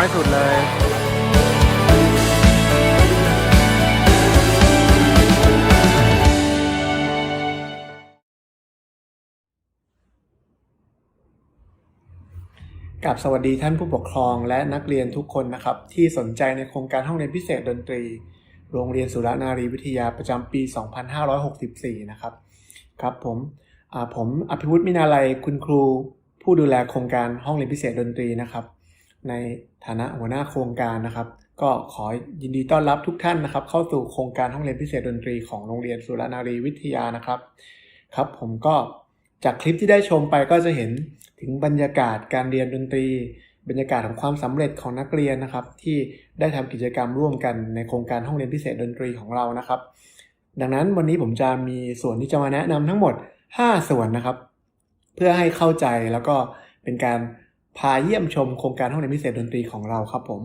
อายุน้อยสุดเลยกับสวัสดีท่านผู้ปกครองและนักเรียนทุกคนนะครับ ที่สนใจในโครงการห้องเรียนพิเศษดนตรี โรงเรียนสุรนารีวิทยาประจำปี 2564 นะครับ ครับผมผมอภิวุฒิมินาลัยคุณครู ผู้ดูแลโครงการห้องเรียนพิเศษดนตรีนะครับ ในฐานะหัวหน้าโครงการนะครับ ก็ขอยินดีต้อนรับทุกท่านนะครับ เข้าสู่โครงการห้องเรียนพิเศษดนตรีของโรงเรียนสุรนารีวิทยานะครับครับ ผมก็จากคลิปที่ได้ชมไปก็จะเห็นถึงบรรยากาศการเรียนดนตรี บรรยากาศของความสำเร็จของนักเรียนนะครับ ที่ได้ทำกิจกรรมร่วมกันในโครงการห้องเรียนพิเศษดนตรีของเรานะครับ ดังนั้นวันนี้ผมจะมีส่วนที่จะมาแนะนำทั้งหมด 5 ส่วนนะครับ เพื่อให้เข้าใจแล้วก็เป็นการ พาเยี่ยมชมโครงการห้องเรียนพิเศษดนตรีของเราครับผม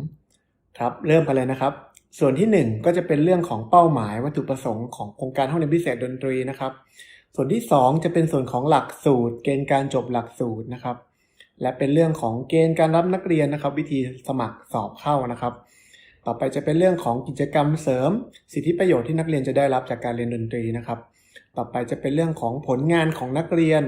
ครับเริ่มกันเลยนะครับ ส่วนที่ 1 ก็จะเป็นเรื่องของเป้าหมายวัตถุประสงค์ของโครงการห้องเรียนพิเศษดนตรีนะครับ ส่วนที่ 2 จะเป็นส่วนของหลักสูตร เกณฑ์การจบหลักสูตรนะครับ และเป็นเรื่องของเกณฑ์การรับนักเรียนนะครับ วิธีสมัครสอบเข้านะครับ ต่อไปจะเป็นเรื่องของกิจกรรมเสริม สิทธิประโยชน์ที่นักเรียนจะได้รับจากการเรียนดนตรีนะครับ ต่อไปจะเป็นเรื่องของผลงานของนักเรียน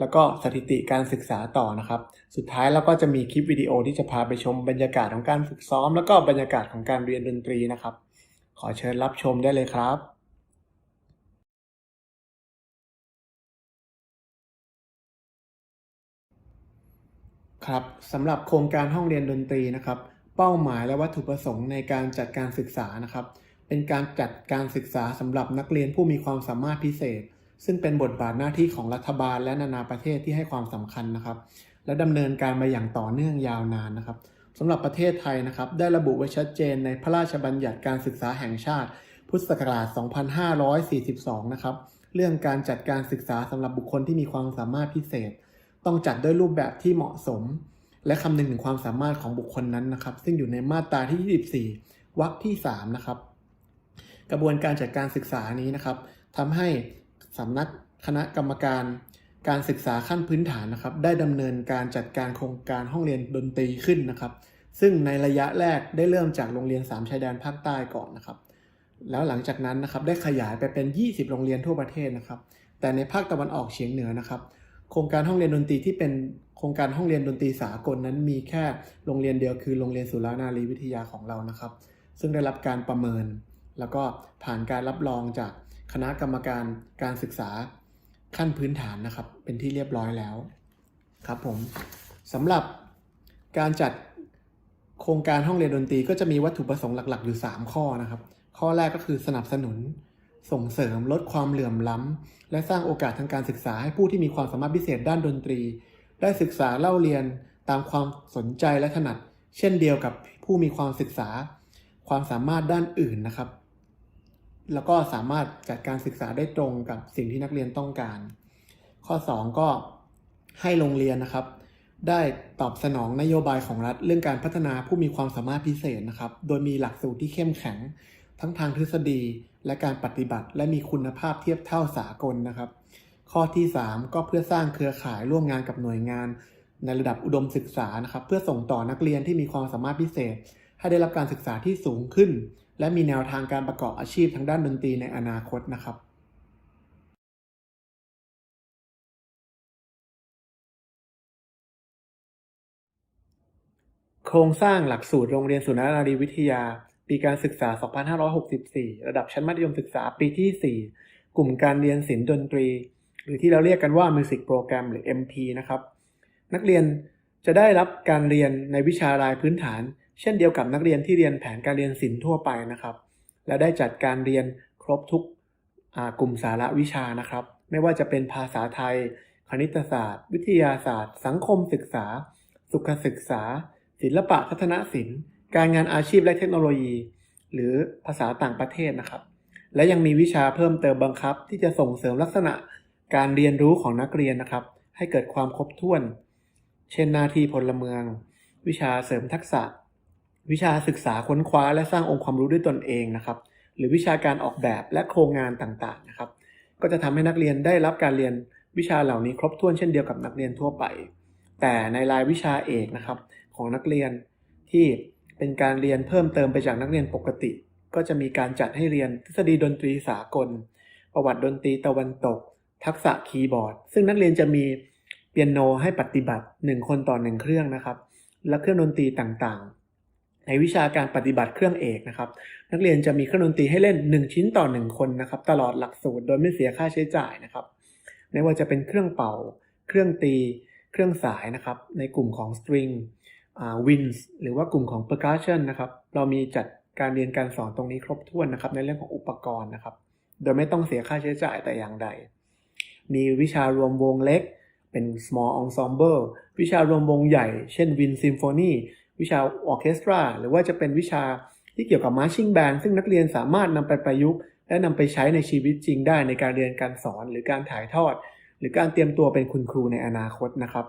แล้วก็สถิติการศึกษาต่อนะครับ สุดท้ายเราก็จะมีคลิปวิดีโอที่จะพาไปชมบรรยากาศของการฝึกซ้อม แล้วก็บรรยากาศของการเรียนดนตรีนะครับ ขอเชิญรับชมได้เลยครับครับสำหรับโครงการห้องเรียนดนตรีนะครับ เป้าหมายและวัตถุประสงค์ในการจัดการศึกษานะครับ เป็นการจัดการศึกษาสำหรับนักเรียนผู้มีความสามารถพิเศษ ซึ่งเป็นบทบาทหน้าที่ของรัฐบาลและนานาประเทศที่ให้ความสำคัญนะครับ และดำเนินการมาอย่างต่อเนื่องยาวนานนะครับสำหรับประเทศไทยนะครับได้ระบุไว้ชัดเจนในพระราชบัญญัติการศึกษาแห่งชาติ พุทธศักราช 2542 นะครับเรื่องการจัดการศึกษาสำหรับบุคคลที่มีความสามารถพิเศษ ต้องจัดด้วยรูปแบบที่เหมาะสม และคำนึงถึงความสามารถของบุคคลนั้นนะครับ ซึ่งอยู่ในมาตราที่ 24วรรคที่3นะครับกระบวนการจัดการศึกษานี้นะครับทำให้ สำนักคณะกรรมการการศึกษาขั้นพื้นฐานนะครับ ได้ดำเนินการจัดการโครงการห้องเรียนดนตรีขึ้นนะครับ ซึ่งในระยะแรกได้เริ่มจากโรงเรียน 3 ชายแดนภาคใต้ก่อนนะครับ แล้วหลังจากนั้นนะครับได้ขยายไปเป็น 20 โรงเรียนทั่วประเทศนะครับ แต่ในภาคตะวันออกเฉียงเหนือนะครับ โครงการห้องเรียนดนตรีที่เป็นโครงการห้องเรียนดนตรีสากลนั้นมีแค่โรงเรียนเดียวคือโรงเรียนสุรานารีวิทยาของเรานะครับ ซึ่งได้รับการประเมิน แล้วก็ผ่านการรับรองจาก คณะกรรมการการศึกษาขั้นพื้นฐานนะครับ เป็นที่เรียบร้อยแล้วครับผมสำหรับการจัดโครงการห้องเรียนดนตรี ก็จะมีวัตถุประสงค์หลัก ๆ อยู่ 3 ข้อนะครับ ข้อแรกก็คือสนับสนุน ส่งเสริมลดความเหลื่อมล้ำและสร้างโอกาสทางการศึกษาให้ผู้ที่มีความสามารถพิเศษด้านดนตรี ได้ศึกษาเล่าเรียนตามความสนใจและถนัด เช่นเดียวกับผู้มีความศึกษา ความสามารถด้านอื่นนะครับ แล้วก็สามารถจัดการศึกษาได้ตรงกับสิ่งที่นักเรียนต้องการ ข้อ 2 ก็ให้โรงเรียนนะครับ ได้ตอบสนองนโยบายของรัฐ เรื่องการพัฒนาผู้มีความสามารถพิเศษนะครับ โดยมีหลักสูตรที่เข้มแข็ง ทั้งทางทฤษฎีและการปฏิบัติ และมีคุณภาพเทียบเท่าสากลนะครับ ข้อที่ 3 ก็เพื่อสร้างเครือข่ายร่วมงานกับหน่วยงาน ในระดับอุดมศึกษานะครับ เพื่อส่งต่อนักเรียนที่มีความสามารถพิเศษ ให้ได้รับการศึกษาที่สูงขึ้น และมีแนวทางการประกอบอาชีพทางด้านดนตรีในอนาคตนะครับโครงสร้างหลักสูตรโรงเรียนสุนทรนารีวิทยา ปีการศึกษา 2564 ระดับชั้นมัธยมศึกษาปีที่ 4 กลุ่มการเรียนศิลป์ดนตรี หรือที่เราเรียกกันว่า Music Program หรือ MP นะครับ นักเรียนจะได้รับการเรียนในวิชารายพื้นฐาน เช่นเดียวกับนักเรียนที่เรียนแผนการเรียนศิลป์ทั่วไปนะครับ และได้จัดการเรียนครบทุกกลุ่มสาระวิชานะครับ ไม่ว่าจะเป็นภาษาไทย คณิตศาสตร์ วิทยาศาสตร์ สังคมศึกษา สุขศึกษา ศิลปะพัฒนศิลป์ การงานอาชีพและเทคโนโลยี หรือภาษาต่างประเทศนะครับ และยังมีวิชาเพิ่มเติมบังคับ ที่จะส่งเสริมลักษณะการเรียนรู้ของนักเรียนนะครับ ให้เกิดความครบถ้วน เช่นหน้าที่พลเมือง วิชาเสริมทักษะ วิชาศึกษาค้นคว้าและสร้างองค์ความรู้ด้วยตนเองนะครับ หรือวิชาการออกแบบและโครงงานต่างๆนะครับ ก็จะทำให้นักเรียนได้รับการเรียนวิชาเหล่านี้ครบถ้วนเช่นเดียวกับนักเรียนทั่วไป แต่ในรายวิชาเอกนะครับ ของนักเรียนที่เป็นการเรียนเพิ่มเติมไปจากนักเรียนปกติ ก็จะมีการจัดให้เรียนทฤษฎีดนตรีสากล ประวัติดนตรีตะวันตก ทักษะคีย์บอร์ด ซึ่งนักเรียนจะมีเปียโนให้ปฏิบัติ 1 คนต่อ 1 เครื่องนะครับ และเครื่องดนตรีต่างๆ ในวิชาการปฏิบัติเครื่องเอกนะครับ นักเรียนจะมีเครื่องดนตรีให้เล่น 1 ชิ้นต่อ 1 คนนะครับ ตลอดหลักสูตรโดยไม่เสียค่าใช้จ่ายนะครับ ไม่ว่าจะเป็นเครื่องเป่า เครื่องตี เครื่องสายนะครับ ในกลุ่มของ string อ่า winds หรือว่ากลุ่มของ percussion นะครับ เรามีจัดการเรียนการสอนตรงนี้ครบถ้วนนะครับ ในเรื่องของอุปกรณ์นะครับ โดยไม่ต้องเสียค่าใช้จ่ายแต่อย่างใด มีวิชารวมวงเล็ก เป็น small ensemble วิชารวมวงใหญ่ เช่น wind symphony วิชาออเคสตรา หรือว่าจะเป็นวิชาที่เกี่ยวกับ marching band ซึ่งนักเรียนสามารถนำไปประยุกต์ และนำไปใช้ในชีวิตจริงได้ในการเรียนการสอนหรือการถ่ายทอด หรือการเตรียมตัวเป็นคุณครูในอนาคตนะครับ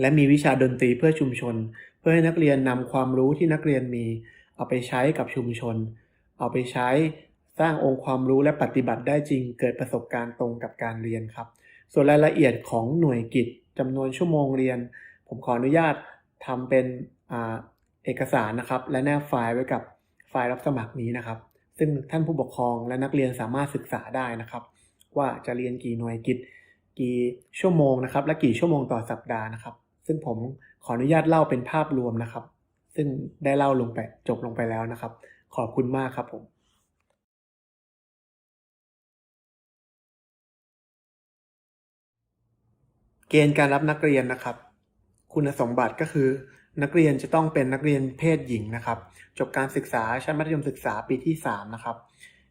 และมีวิชาดนตรีเพื่อชุมชน เพื่อให้นักเรียนนำความรู้ที่นักเรียนมี เอาไปใช้กับชุมชน เอาไปใช้สร้างองค์ความรู้และปฏิบัติได้จริง เกิดประสบการณ์ตรงกับการเรียนครับ ส่วนรายละเอียดของหน่วยกิจจำนวนชั่วโมงเรียน ผมขออนุญาต ทำเป็นอเอกสารนะครับ และแนบไฟล์ไว้กับไฟล์รับสมัครนี้นะครับ ซึ่งท่านผู้ปกครองและนักเรียนสามารถศึกษาได้นะครับ ว่าจะเรียนกี่หน่วยกิจกี่ชั่วโมงนะครับ และกี่ชั่วโมงต่อสัปดาห์นะครับ ซึ่งผมขออนุญาตเล่าเป็นภาพรวมนะครับ ซึ่งได้เล่าลงไปจบลงไปแล้วนะครับ ขอบคุณมากครับผมเกณฑ์การรับนักเรียนนะครับ คุณสมบัติก็คือ นักเรียนจะต้องเป็นนักเรียนเพศหญิงนะครับ จบการศึกษาชั้นมัธยมศึกษาปีที่ 3 นะครับ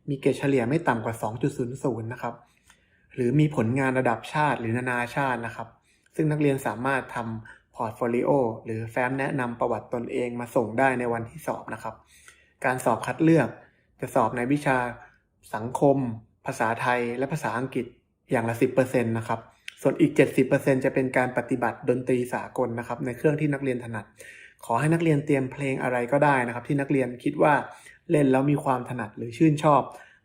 มีเกรดเฉลี่ยไม่ต่ำกว่า 2.00 นะครับ หรือมีผลงานระดับชาติหรือนานาชาตินะครับ ซึ่งนักเรียนสามารถทำพอร์ตโฟลิโอหรือแฟ้มแนะนำประวัติตนเองมาส่งได้ในวันที่สอบนะครับ การสอบคัดเลือกจะสอบในวิชาสังคม ภาษาไทย และภาษาอังกฤษอย่างละ 10%นะครับ ส่วนอีก 70%จะเป็นการปฏิบัติดนตรีสากลนะครับในเครื่องที่นักเรียนถนัด ขอให้นักเรียนเตรียมเพลงอะไรก็ได้นะครับ ที่นักเรียนคิดว่าเล่นแล้วมีความถนัดหรือชื่นชอบ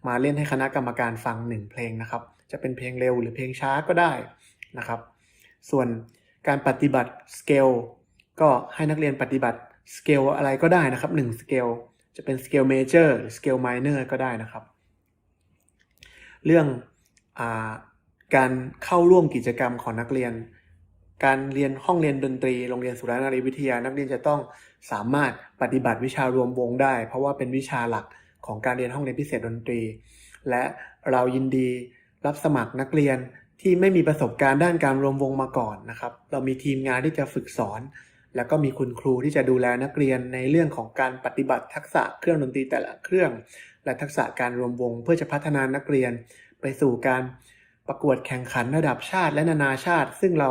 มาเล่นให้คณะกรรมการฟังหนึ่งเพลงนะครับ จะเป็นเพลงเร็วหรือเพลงช้าก็ได้นะครับ ส่วนการปฏิบัติสเกลก็ให้นักเรียนปฏิบัติสเกลอะไรก็ได้นะครับ1สเกลจะเป็นสเกลเมเจอร์หรือสเกลไมเนอร์ก็ได้นะครับ เรื่องอา การเข้าร่วมกิจกรรมของนักเรียน การเรียนห้องเรียนดนตรี โรงเรียนสุรานารีวิทยา นักเรียนจะต้องสามารถปฏิบัติวิชารวมวงได้ เพราะว่าเป็นวิชาหลักของการเรียนห้องเรียนพิเศษดนตรี และเรายินดีรับสมัครนักเรียนที่ไม่มีประสบการณ์ด้านการรวมวงมาก่อนนะครับ เรามีทีมงานที่จะฝึกสอน แล้วก็มีคุณครูที่จะดูแลนักเรียนในเรื่องของการปฏิบัติทักษะเครื่องดนตรีแต่ละเครื่อง และทักษะการรวมวงเพื่อจะพัฒนานักเรียน ไปสู่การ ประกวดแข่งขันระดับชาติและนานาชาติ ซึ่งเรา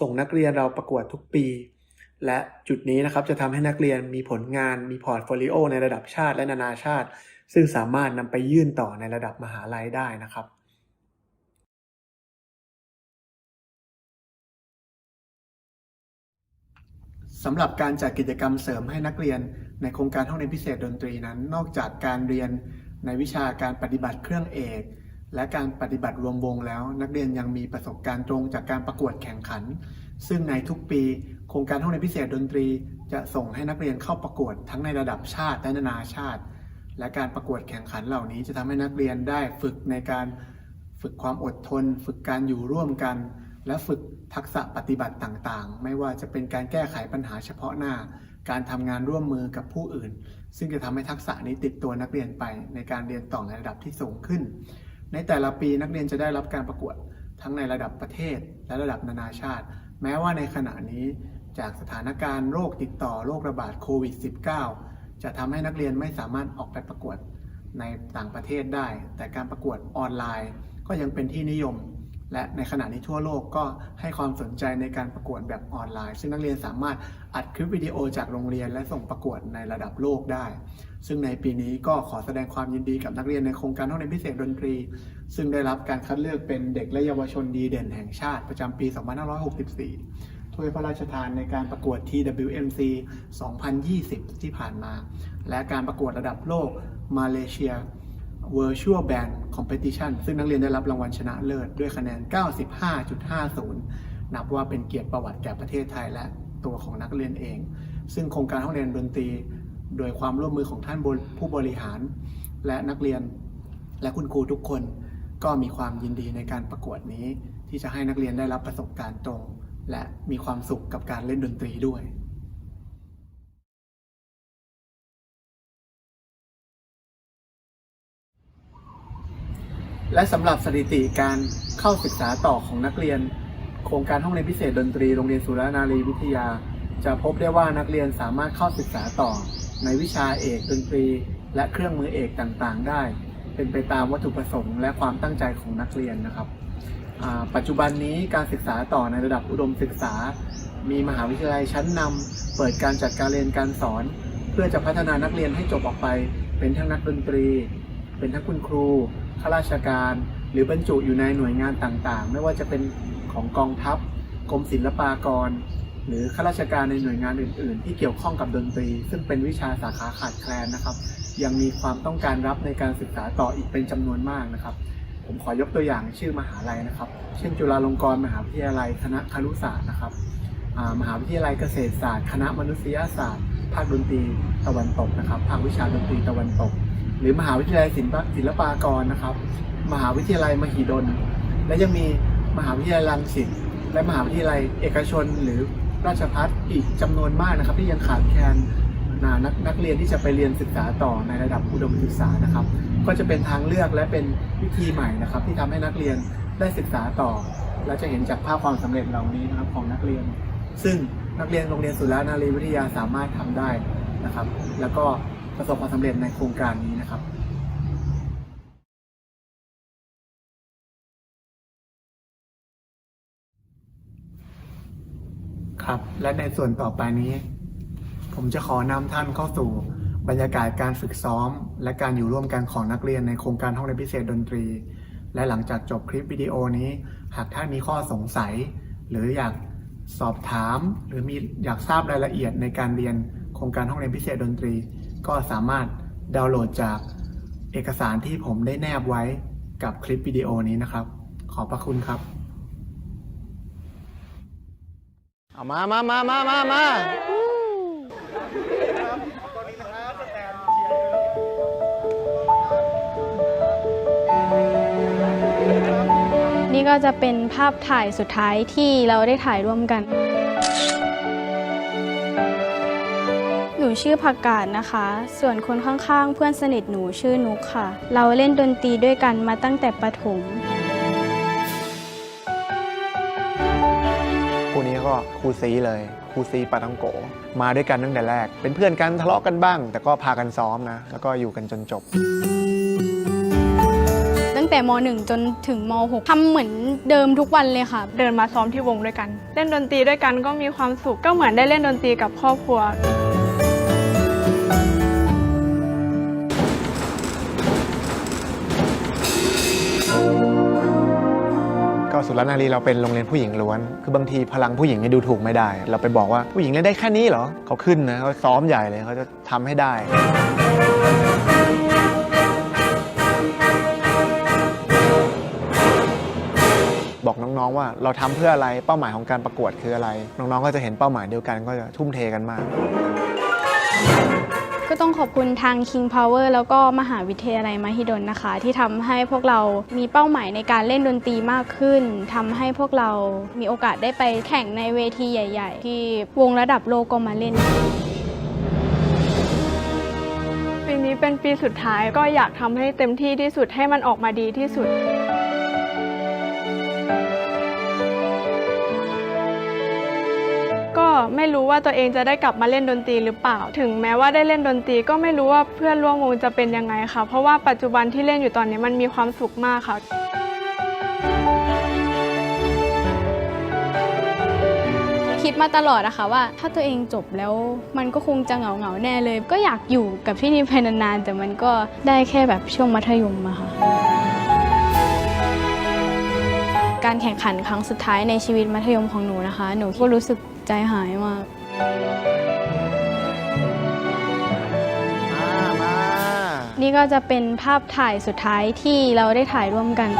ส่งนักเรียนเราประกวดทุกปี และจุดนี้นะครับจะทำให้นักเรียนมีผลงานมีพอร์ตโฟลิโอในระดับชาติและนานาชาติ ซึ่งสามารถนำไปยื่นต่อในระดับมหาลัยได้นะครับสำหรับการจัดกิจกรรมเสริมให้นักเรียนในโครงการห้องเรียนพิเศษดนตรีนั้น นอกจากการเรียนในวิชาการปฏิบัติเครื่องเอก และการปฏิบัติรวมวงแล้ว นักเรียนยังมีประสบการณ์ตรงจากการประกวดแข่งขัน ซึ่งในทุกปี โครงการห้องเรียนพิเศษดนตรี จะส่งให้นักเรียนเข้าประกวดทั้งในระดับชาติและนานาชาติ และการประกวดแข่งขันเหล่านี้จะทำให้นักเรียนได้ฝึกในการฝึกความอดทน ฝึกการอยู่ร่วมกัน และฝึกทักษะปฏิบัติต่างๆ ไม่ว่าจะเป็นการแก้ไขปัญหาเฉพาะหน้า การทำงานร่วมมือกับผู้อื่น ซึ่งจะทำให้ทักษะนี้ติดตัวนักเรียนไปในการเรียนต่อในระดับที่สูงขึ้น ในแต่ละปีนักเรียนจะได้รับการประกวดทั้งในระดับประเทศและระดับนานาชาติ แม้ว่าในขณะนี้จากสถานการณ์โรคติดต่อโรคระบาดโควิด -19 จะทำให้นักเรียนไม่สามารถออกไปประกวดในต่างประเทศได้ แต่การประกวดออนไลน์ก็ยังเป็นที่นิยม และในขณะนี้ทั่วโลกก็ให้ความสนใจในการประกวดแบบออนไลน์ ซึ่งนักเรียนสามารถอัดคลิปวิดีโอจากโรงเรียน และส่งประกวดในระดับโลกได้ ซึ่งในปีนี้ก็ขอแสดงความยินดีกับนักเรียนในโครงการห้องเรียนพิเศษดนตรี ซึ่งได้รับการคัดเลือกเป็นเด็กและเยาวชนดีเด่นแห่งชาติประจำปี 2564 ถ้วยพระราชทานในการประกวด TWMC 2020 ที่ผ่านมา และการประกวดระดับโลกมาเลเซีย Virtual Band Competition ซึ่งนักเรียนได้รับรางวัลชนะเลิศด้วยคะแนน 95.50 นับว่าเป็นเกียรติประวัติแก่ประเทศไทยและตัวของนักเรียนเอง ซึ่งโครงการห้องเรียนดนตรี โดยความร่วมมือของท่านผู้บริหาร และนักเรียนและคุณครูทุกคนก็มีความยินดีในการประกวดนี้ ที่จะให้นักเรียนได้รับประสบการณ์ตรง และมีความสุขกับการเล่นดนตรีด้วย และสำหรับสถิติการเข้าศึกษาต่อของนักเรียน โครงการห้องเรียนพิเศษดนตรีโรงเรียนสุรนารีวิทยา จะพบได้ว่านักเรียนสามารถเข้าศึกษาต่อ ในวิชาเอกดนตรี และเครื่องมือเอกต่างๆ ได้ เป็นไปตามวัตถุประสงค์และความตั้งใจของนักเรียนนะครับปัจจุบันนี้การศึกษาต่อในระดับอุดมศึกษา มีมหาวิทยาลัยชั้นนำเปิดการจัดการเรียนการสอน เพื่อจะพัฒนานักเรียนให้จบออกไป เป็นทั้งนักดนตรี เป็นทั้งคุณครู ข้าราชการ หรือบรรจุอยู่ในหน่วยงานต่างๆ ไม่ว่าจะเป็นของกองทัพกรมศิลปากร หรือข้าราชการในหน่วยงานอื่น ๆ ที่เกี่ยวข้องกับดนตรี ซึ่งเป็นวิชาสาขาขาดแคลนนะครับ ยังมีความต้องการรับในการศึกษาต่ออีกเป็นจำนวนมากนะครับ ผมขอยกตัวอย่างชื่อมหาลัยนะครับ เช่น จุฬาลงกรณ์มหาวิทยาลัยคณะครุศาสตร์นะครับมหาวิทยาลัยเกษตรศาสตร์ คณะมนุษยศาสตร์ ภาคดนตรีตะวันตกนะครับ ภาควิชาดนตรีตะวันตก หรือมหาวิทยาลัยศิลปศิลปากรนะครับ มหาวิทยาลัยมหิดล และยังมีมหาวิทยาลัยรังสิตและมหาวิทยาลัยเอกชน หรือราชภัฏอีกจำนวนมากนะครับ ที่ยังขาดแคลนน,นักนักเรียนที่จะไปเรียนศึกษาต่อในระดับอุดมศึกษานะครับ ก็จะเป็นทางเลือกและเป็นวิธีใหม่นะครับ ที่ทำให้นักเรียนได้ศึกษาต่อ และจะเห็นจากภาพความสำเร็จเหล่านี้นะครับของนักเรียน ซึ่งนักเรียนโรงเรียนสุรานารีวิทยาสามารถทำได้นะครับ แล้วก็ ประสบความสำเร็จในโครงการนี้นะครับครับและในส่วนต่อไปนี้ ผมจะขอนำท่านเข้าสู่บรรยากาศการฝึกซ้อม และการอยู่ร่วมกันของนักเรียนในโครงการห้องเรียนพิเศษดนตรี และหลังจากจบคลิปวิดีโอนี้ หากท่านมีข้อสงสัย หรืออยากสอบถาม หรือมีอยากทราบรายละเอียดในการเรียนโครงการห้องเรียนพิเศษดนตรี ก็สามารถดาวน์โหลดจากเอกสารที่ผมได้แนบไว้กับคลิปวิดีโอนี้นะครับ ขอบพระคุณครับ เอามามามามามามานี่ก็จะเป็นภาพถ่ายสุดท้ายที่เราได้ถ่ายร่วมกันห นูชื่อผักกาดนะคะ ส่วนคนข้างๆ เพื่อนสนิทหนูชื่อนุกค่ะ เราเล่นดนตรีด้วยกันมาตั้งแต่ประถมคู่นี้ก็ครูซีเลยครูซีปาตังโก มาด้วยกันตั้งแต่แรก เป็นเพื่อนกันทะเลาะกันบ้าง แต่ก็พากันซ้อมนะ แล้วก็อยู่กันจนจบ ตั้งแต่ม .1 จนถึงม .6 ทำเหมือนเดิมทุกวันเลยค่ะ เดินมาซ้อมที่วงด้วยกัน เล่นดนตรีด้วยกันก็มีความสุขก็เหมือนได้เล่นดนตรีกับครอบครัว ก็สุรนารีเราเป็นโรงเรียนผู้หญิงล้วน คือบางทีพลังผู้หญิงเนี่ยดูถูกไม่ได้ เราไปบอกว่าผู้หญิงเล่นได้แค่นี้เหรอเขาขึ้นนะเขาซ้อมใหญ่เลยเขาจะทำให้ได้บอกน้องๆว่าเราทำเพื่ออะไรเป้าหมายของการประกวดคืออะไร น้องๆก็จะเห็นเป้าหมายเดียวกันก็จะทุ่มเทกันมาก ต้องขอบคุณทาง King Power แล้วก็มหาวิทยาลัยมหิดลนะคะ ที่ทำให้พวกเรามีเป้าหมายในการเล่นดนตรีมากขึ้นทำให้พวกเรามีโอกาสได้ไปแข่งในเวทีใหญ่ ๆ ที่วงระดับโลกก็มาเล่นปีนี้เป็นปีสุดท้ายก็อยากทำให้เต็มที่ที่สุดให้มันออกมาดีที่สุด ไม่รู้ว่าตัวเองจะได้กลับมาเล่นดนตรีหรือเปล่า ถึงแม้ว่าได้เล่นดนตรีก็ไม่รู้ว่าเพื่อนร่วมวงจะเป็นยังไงค่ะ เพราะว่าปัจจุบันที่เล่นอยู่ตอนนี้มันมีความสุขมากค่ะคิดมาตลอดอะค่ะว่าถ้าตัวเองจบแล้วมันก็คงจะเหงาเหงาๆแน่เลย ก็อยากอยู่กับที่นี่ไปนานๆ แต่มันก็ได้แค่แบบช่วงมัธยมอะค่ะ การแข่งขันครั้งสุดท้ายในชีวิตมัธยมของหนูนะคะ หนูก็รู้สึก ใจหายมาก มามานี่ก็จะเป็นภาพถ่ายสุดท้ายที่เราได้ถ่ายร่วมกัน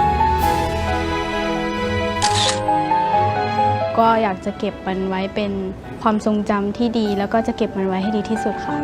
ก็อยากจะเก็บมันไว้เป็นความทรงจำที่ดี แล้วก็จะเก็บมันไว้ให้ดีที่สุดค่ะ